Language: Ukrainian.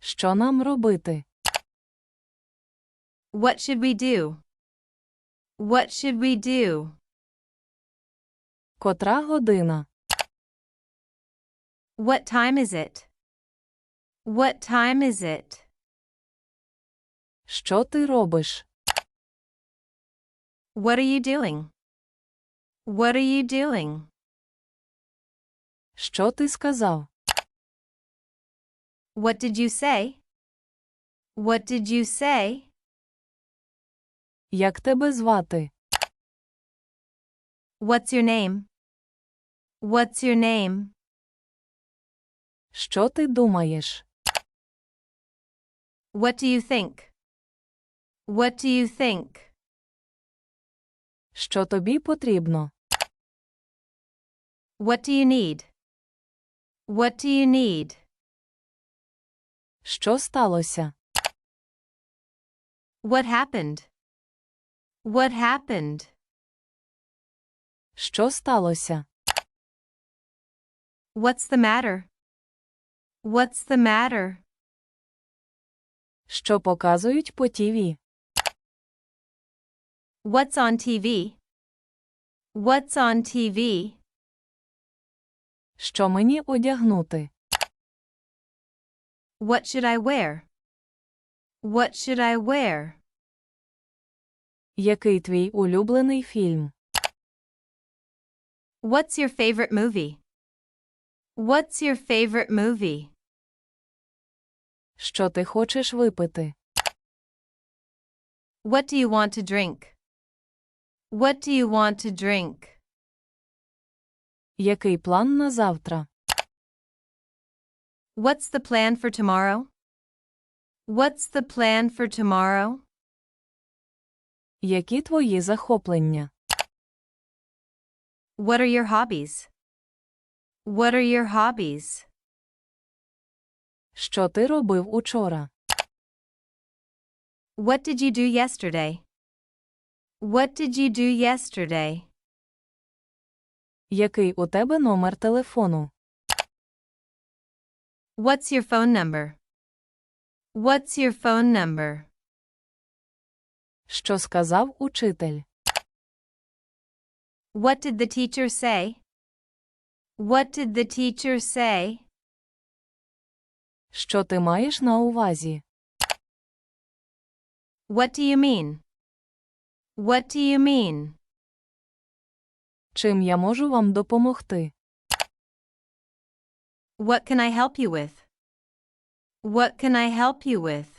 Що нам робити? What should we do? What should we do? Котра година? What time is it? What time is it? Що ти робиш? What are you doing? What are you doing? Що ти сказав? What did you say? What did you say? Як тебе звати? What's your name? What's your name? Що ти думаєш? What do you think? What do you think? Що тобі потрібно? What do you need? What do you need? Що сталося? What happened? What happened? Що сталося? What's the matter? What's the matter? Що показують по ТІВІ? What's on TV? What's on TV? Що мені одягнути? What should I wear? What should I wear? Який твій улюблений фільм? What's your favorite movie? What's your favorite movie? Що ти хочеш випити? What do you want to drink? What do you want to drink? Який план на завтра? What's the plan for tomorrow? What's the plan for tomorrow? Які твої захоплення? What are your hobbies? What are your hobbies? Що ти робив учора? What did you do yesterday? What did you do yesterday? Який у тебе номер телефону? What's your phone number? What's your phone number? Що сказав учитель? What did the teacher say? What did the teacher say? Що ти маєш на увазі? What do you mean? What do you mean? Чим я можу вам допомогти? What can I help you with? What can I help you with?